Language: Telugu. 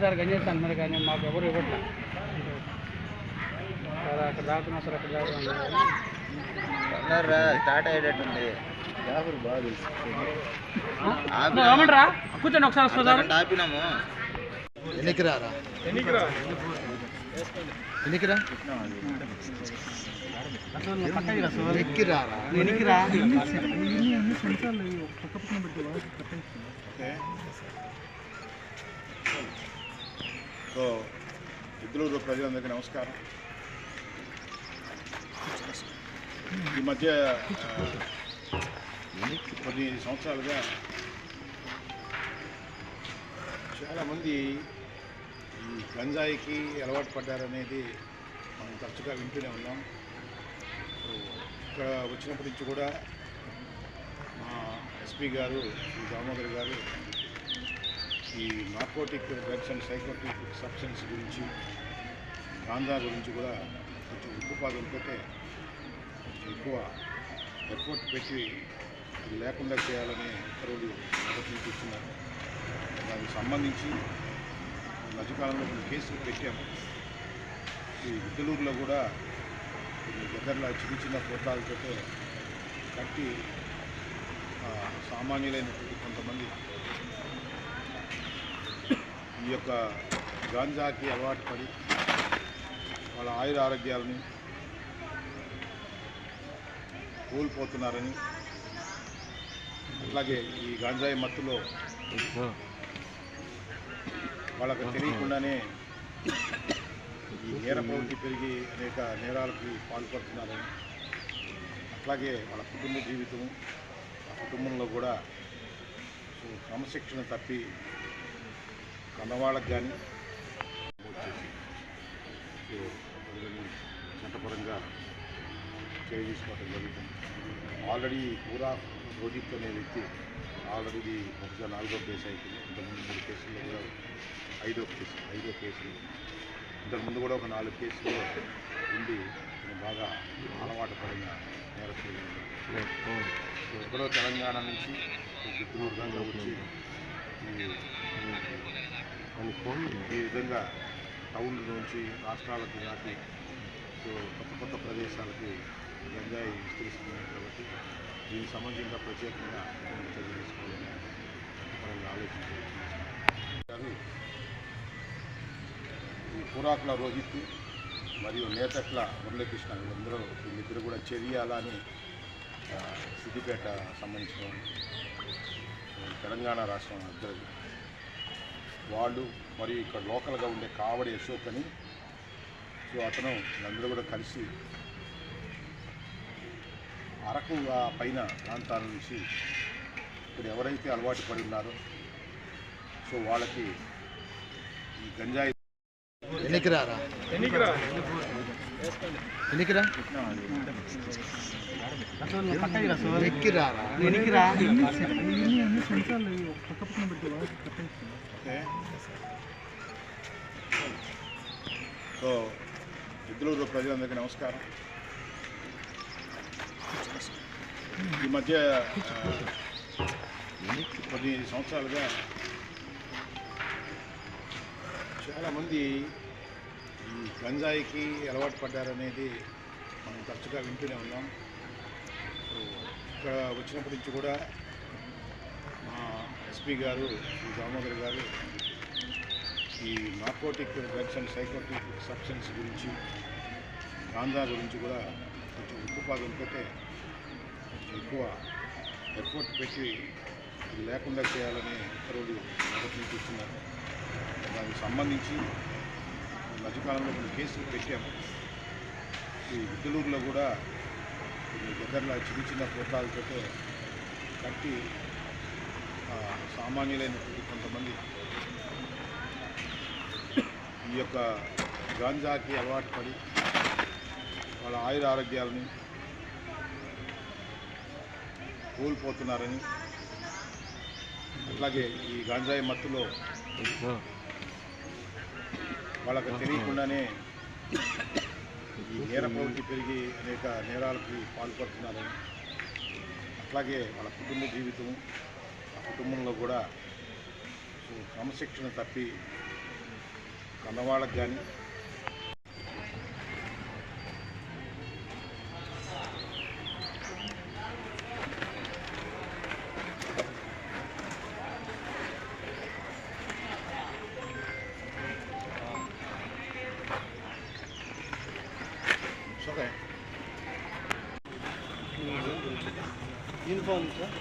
గంజేసారు గంజేసారు అన్నారు కానీ మాకు ఎవరు ఇవ్వట్లే సార్ అక్కడ దాకున్నా సార్ అక్కడ దాకున్నా స్టార్ట్ అయ్యేటట్టుంది ఏమంటారా కూర్చోండి ఒకసారి వస్తుందా ఆపినాము ఎన్నికి రారా ఎన్నికి రా ఎక్కి రారా ఎనికిరా సో ఇద్దరు ప్రజలందరికీ నమస్కారం. ఈ మధ్య కొన్ని సంవత్సరాలుగా చాలామంది ఈ గంజాయికి అలవాటు పడ్డారనేది మనం తరచుగా వింటూనే ఉన్నాం. ఇక్కడ వచ్చినప్పటి నుంచి కూడా మా ఎస్పీ గారు శ్రీ దామోదర్ గారు ఈ narcotic drugs and psychotic substance గురించి గాంధా గురించి కూడా కొంచెం ఉక్కుపాదంతో కొంచెం ఎక్కువ ఎఫర్ట్ పెట్టి అది లేకుండా చేయాలని ఉత్తర్వులు మొదటి దానికి సంబంధించి మధ్యకాలంలో కొన్ని కేసులు పెట్టాము. ఈ విద్దలూరులో కూడా కొన్ని దగ్గరలో చిన్న చిన్న పోతాలతో కట్టి సామాన్యులైనటువంటి కొంతమంది ఈ యొక్క గాంజాకి అలవాటు పడి వాళ్ళ ఆయుర ఆరోగ్యాలని కోల్పోతున్నారని అట్లాగే ఈ గాంజాయి మత్తులో వాళ్ళకు తెలియకుండానే ఈ నేర ప్రవృత్తి పెరిగి అనేక నేరాలకి పాల్పడుతున్నారని అట్లాగే వాళ్ళ కుటుంబ జీవితం ఆ కుటుంబంలో కూడా క్రమశిక్షణ తప్పి కన్నవాళ్ళకి కానీ చట్టపరంగా చర్య తీసుకోవడం జరుగుతుంది. ఆల్రెడీ పూరా రోజిత్ అనే వ్యక్తి ఆల్రెడీ ఇది నాలుగో కేసు అయిపోయింది. ఇంతకుముందు మూడు కేసుల్లో కూడా ఐదో కేసు ఐదో కేసులు. ఇంతకుముందు కూడా ఒక నాలుగు కేసులు ఉండి బాగా అలవాటు పడిన నేరస్తులు ఎక్కడో తెలంగాణ నుంచి గుంటూరు వచ్చి ఈ ఈ విధంగా టౌన్ల నుంచి రాష్ట్రాలకు దాటి సో కొత్త కొత్త ప్రదేశాలకి గంజాయి విస్తరిస్తున్నాయి కాబట్టి దీనికి సంబంధించిన ప్రత్యేకంగా ఏమైనా చర్య తీసుకోవాలని పరంగా కానీ ఈ పురాకుల రోహిత్ మరియు నేతట్ల మురళీకృష్ణ వీళ్ళందరూ వీళ్ళిద్దరు కూడా చెయ్యాలని సిద్దిపేట సంబంధించిన తెలంగాణ రాష్ట్రం అద్దరు వాళ్ళు మరియు ఇక్కడ లోకల్గా ఉండే కావడి అశోక్ అని. సో అతను వీళ్ళందరూ కూడా కలిసి అరకు ఆ పైన ప్రాంతాల నుంచి ఇక్కడ ఎవరైతే అలవాటు పడి ఉన్నారో సో వాళ్ళకి ఈ గంజాయి ఎన్నికి రారా ఎన్నికి రా ఎక్కి రారా ఎనికిరా ఓకే సో ఇద్దరు ప్రజలందరికీ నమస్కారం. ఈ మధ్య కొన్ని సంవత్సరాలుగా చాలామంది ఈ గంజాయికి అలవాటు పడ్డారనేది మనం తరచుగా వింటూనే ఉన్నాం. ఇక్కడ వచ్చినప్పటి నుంచి కూడా మా ఎస్పీ గారు శ్రీ దామోదర్ గారు ఈ narcotic drugs and psychotic substance గురించి గాంజా గురించి కూడా కొంచెం ఉక్కుపాదంతో కొంచెం ఎక్కువ ఎఫర్ట్ పెట్టి లేకుండా చేయాలని ఉత్తర్వులు మొదటి ఇస్తున్నారు దానికి సంబంధించి మధ్యకాలంలో కొన్ని కేసులు పెట్టాము. ఈ విద్దలూరులో కూడా కొన్ని దగ్గరలో చిన్న చిన్న పోతాలతో కట్టి సామాన్యులైనటువంటి కొంతమంది ఈ యొక్క గాంజాకి అలవాటు పడి వాళ్ళ ఆయుర ఆరోగ్యాలని కోల్పోతున్నారని అట్లాగే ఈ గాంజాయి మత్తులో వాళ్ళకి తెలియకుండానే ఈ నేర ప్రవృత్తి పెరిగి అనేక నేరాలకి పాల్పడుతున్నారు. అట్లాగే వాళ్ళ కుటుంబ జీవితం ఆ కుటుంబంలో కూడా క్రమశిక్షణ తప్పి కన్నవాళ్ళకి కానీ యూనిఫామ్ సార్